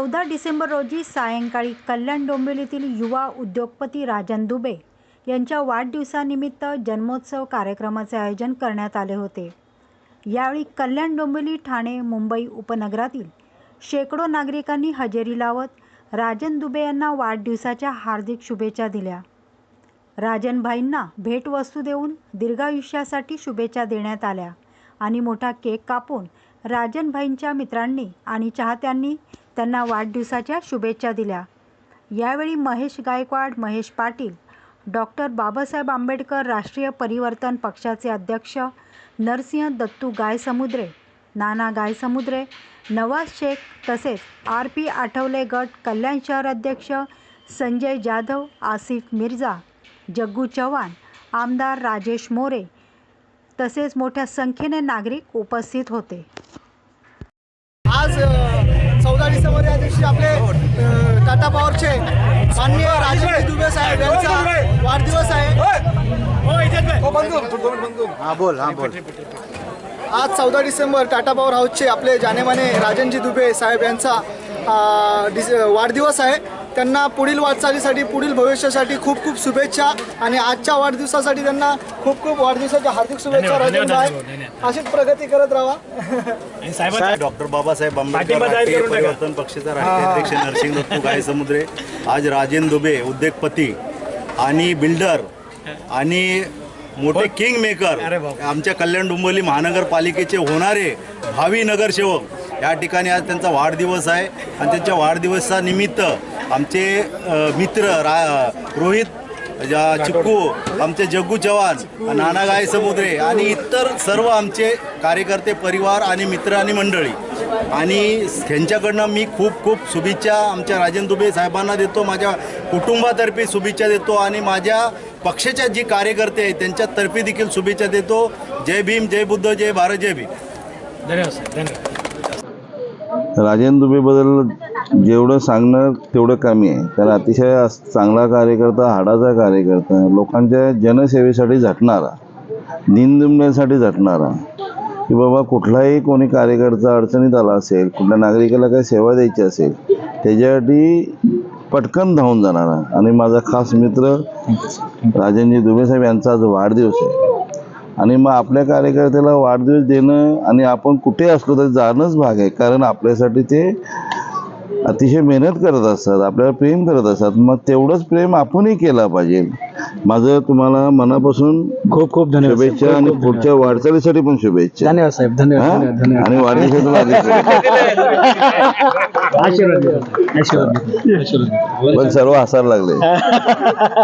चौदा डिसेंबर रोजी सायंकाळी कल्याण डोंबिवलीतील युवा उद्योगपती राजन दुबे यांच्या वाढदिवसानिमित्त जन्मोत्सव कार्यक्रमाचे आयोजन करण्यात आले होते. यावेळी कल्याण डोंबिवली ठाणे मुंबई उपनगरातील शेकडो नागरिकांनी हजेरी लावत राजन दुबे यांना वाढदिवसाच्या हार्दिक शुभेच्छा दिल्या. राजनभाईंना भेटवस्तू देऊन दीर्घायुष्यासाठी शुभेच्छा देण्यात आल्या आणि मोठा केक कापून राजनभाईंच्या मित्रांनी आणि चाहत्यांनी त्यांना वाढदिवसाच्या शुभेच्छा दिल्या. यावेळी महेश गायकवाड महेश पाटील डॉक्टर बाबासाहेब आंबेडकर राष्ट्रीय परिवर्तन पक्षाचे अध्यक्ष नरसिंह दत्तू गायसमुद्रे नाना गायसमुद्रे नवाज शेख तसेच आर पी आठवले गट कल्याण शहर अध्यक्ष संजय जाधव आसिफ मिर्झा जग्गू चव्हाण आमदार राजेश मोरे तसेच मोठ्या संख्येने नागरिक उपस्थित होते. हा बोल हा बोल. आज चौदा डिसेंबर टाटा पॉवर हाऊसचे आपले जानेमाने राजनजी दुबे साहेब यांचा डिस वाढदिवस आहे. त्यांना पुढील वाटचालीसाठी पुढील भविष्यासाठी खूप खूप शुभेच्छा आणि आजच्या वाढदिवसासाठी त्यांना खूप खूप वाढदिवसाच्या हार्दिक शुभेच्छा. राजनभाई अशीच प्रगती करत राहा. डॉक्टर बाबासाहेब आंबेडकर राष्ट्रीय. परिवर्तन पक्षाचा राष्ट्रीय अध्यक्ष नरसिंह दत्तू गायसमुद्रे आज राजेन दुबे उद्योगपती आणि बिल्डर आणि मोठे किंग मेकर आमच्या कल्याण डोंबिवली महानगरपालिकेचे होणारे भावी नगरसेवक. या ठिकाणी आज त्यांचा वाढदिवस आहे. आणि त्यांच्या वाढदिवसानिमित्त आमचे मित्र रा रोहित चिक्कू आमचे जग्गू चव्हाण नाना गाय समुद्रे आणि इतर सर्व आमचे कार्यकर्ते परिवार आणि मित्र आणि मंडळी. आणि त्यांच्याकडनं मी खूप खूप शुभेच्छा आमच्या राजन दुबे साहेबांना देतो माझ्या कुटुंबातर्फे शुभेच्छा देतो आणि माझ्या पक्षाच्या जी कार्यकर्ते आहेत त्यांच्यातर्फे देखील शुभेच्छा देतो. जय भीम जय बुद्ध जय भारत जय भीम. धन्यवाद राजेंद्र दुबेबद्दल जेवढं सांगणं तेवढं कमी आहे. कारण अतिशय चांगला कार्यकर्ता हाडाचा कार्यकर्ता लोकांच्या जनसेवेसाठी झटणारा दीनदुबळ्यांसाठी झटणारा की बाबा कुठलाही कोणी कार्यकर्ता अडचणीत आला असेल कुठल्या नागरिकाला काही सेवा द्यायची असेल त्याच्यासाठी पटकन धावून जाणारा. आणि माझा खास मित्र राजनजी दुबे साहेब यांचा आज वाढदिवस आहे. आणि मग आपल्या कार्यकर्त्याला वाढदिवस देणं आणि आपण कुठे असलो तरी जाणंच भाग आहे. कारण आपल्यासाठी ते अतिशय मेहनत करत असतात आपल्याला प्रेम करत असतात. मग तेवढंच प्रेम आपणही केलं पाहिजे. माझं तुम्हाला मनापासून खूप खूप धन्यवाद. शुभेच्छा आणि पुढच्या वाटचालीसाठी पण शुभेच्छा. धन्यवाद साहेब. धन्यवाद आणि वाढदिवसाला अधिक आशीर्वाद. पण सर्व हसायला लागले.